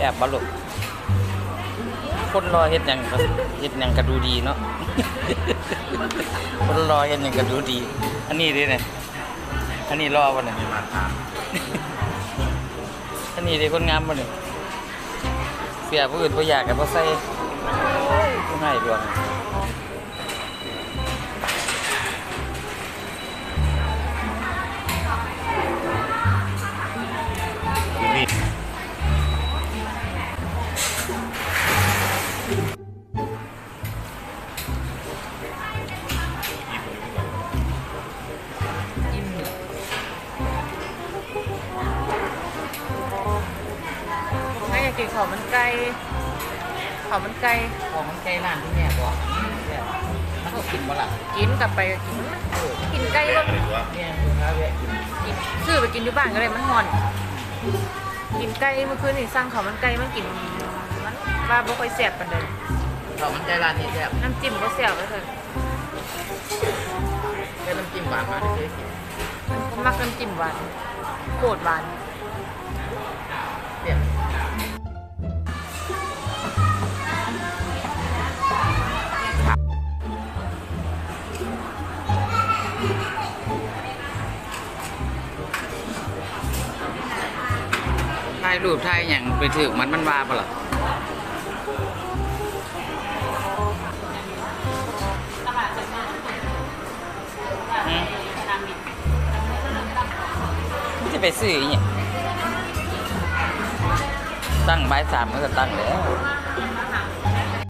แอบบลูกคนรอเฮ็ดยังเฮ็ดยังกระดูดีเนาะคนรอเฮ็ดยังกระดูดี อันนี้ดิเนี่ยอันนี้รอวันเนี่ยอันนี้ดิคนงามวันเนี่ยเสียผู้อื่นผู้อยากกับผู้ใส่ผู้ให้ดวงอยู่ กกินข้าวมันไก่ข้าวมันไก่ของมันใกล้ร้านที่แม่บอกมันก็กินบ่ล่ะกินกลับไปก็กินกินไก่ก็หรือว่าแม่ลูกค้าแวะกินกินซื้อไปกินอยู่บ้านก็ได้มันหอน กินไก่เมื่อคืนนี่สั่งข้าวมันไก่มากินมันว่าบ่ค่อยแซ่บปานใดของมันใกล้ร้านนี้แซ่บน้ำจิ้มก็แซ่บเลยเถอะแค่น้ำจิ้มหวานมาได้เคยกินผมมักน้ำจิ้มหวานโคตรหวานายรูปถ่ายอย่างไปถึงมันมันวาปะล่ะอืมจะไปซื้ออหย่างตั้งใบายสามมันก็ตั้งแล้ว